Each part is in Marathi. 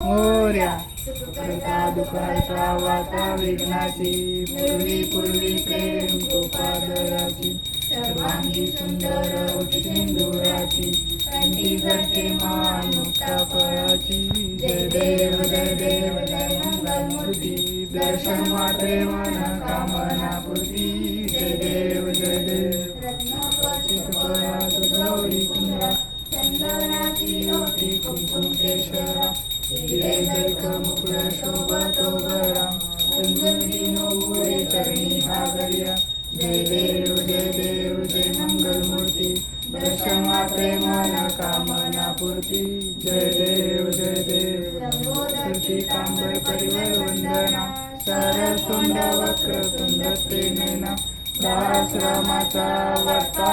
मोर्या करता दुखाचा वाता विघ्नाची पूर्वी पूर्वी प्रेम गोपादराची सर्वांगी सुंदर उचिंदुराची कंठी घरते मान मुक्ता फळाची जय देव जय देव जय मंगलमूर्ती दर्शन मात्रे मन कामना पूर्ती जय देव जय देव चितपरा तुझवरी कुंद्रा चंदनाची होती कुंकुम केशरा हिरे जैक मुकुळ शोभतो भागर्या जय देव जय देव जय मंगलमूर्ती दर्शन मात्रे कामना पूर्ती जय देव जय देव लंबोदरती कांबळ परिवर वंदना सरतोंड वक्र तुंड ते नैना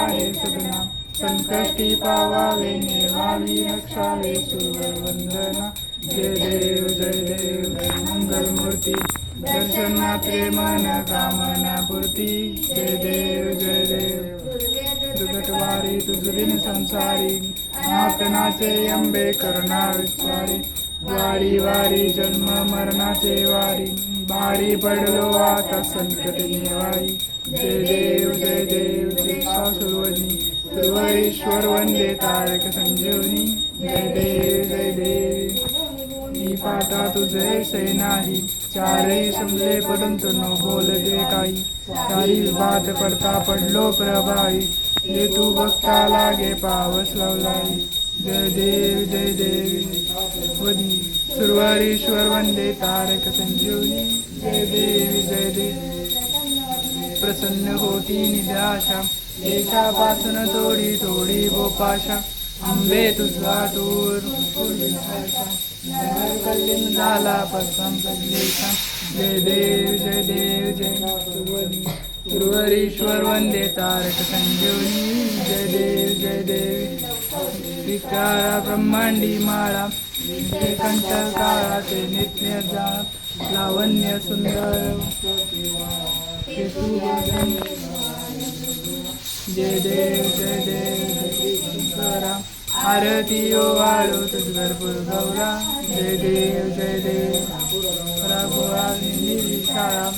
हे सदना संकष्टी पावावे नेवावी रक्षावे सुरवर वंदना जय देव जय देव जय मंगलमूर्ती. दर्शन मात्रे मन कामना पूर्ती. जय देव जय देव. दुर्गटवारी तुझविन संसारी नाटनाचे अंबे करुणा विस्तारी वारी वारी जन्म मरणाचे वारी. बारी पडलो आता संकट निवारी. जय देव जय देव शिक्षा सुरवणी. सुरवईश्वर वंदे तारक संजीवनी. जय देव जय देव. मी तुझे से नाही चारही समजे परंतु न बोलते काही. चारी बात पडता पडलो प्रभाई. जे तू बघता लागे पावस लावलाई जय देव जय देव. वधी. सुरवारीश्वर वंदे तारक संजीवनी. जय देव जय देव. प्रसन्न होती निराशा. देशापासून थोडी थोडी बोपाशा. आंबे तुझा दूर झाला पसंत जय देव जय देव जय गुरुवरीश्वर वंदे तारक संजीवनी जय देव जय देव विचारा ब्रह्मांडी माळा कंठ काळाचे नित्य जा लावण्य सुंदर जय देव जय देव आरती ओ वाळू तुझगरपूर गौरा। जय देव जय देव। राघोळा शाळा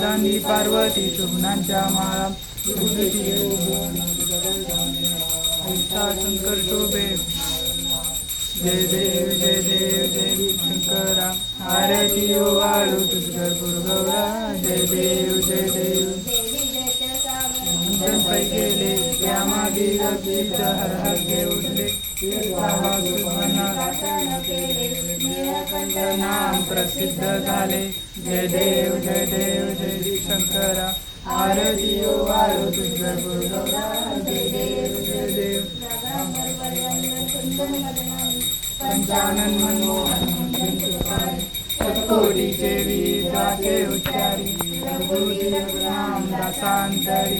चांदी पार्वती शुभनांच्या माळा शंकर शोभे। जय देव जय देव जय शंकरा आरती ओ वाळू तुझगरपूर गौरा। जय देव जय देव। गेले त्यामागे रतीच हर हर उठले। नाम प्रसिद्ध झाले. जय देव जय देव जय शंकरा. आरती ओ वाळू तुझ गुरुगौरा जय देव जय देव. पंचानन मनमोहन कोटीचे वीर उच्चारी नाम दासांतरी.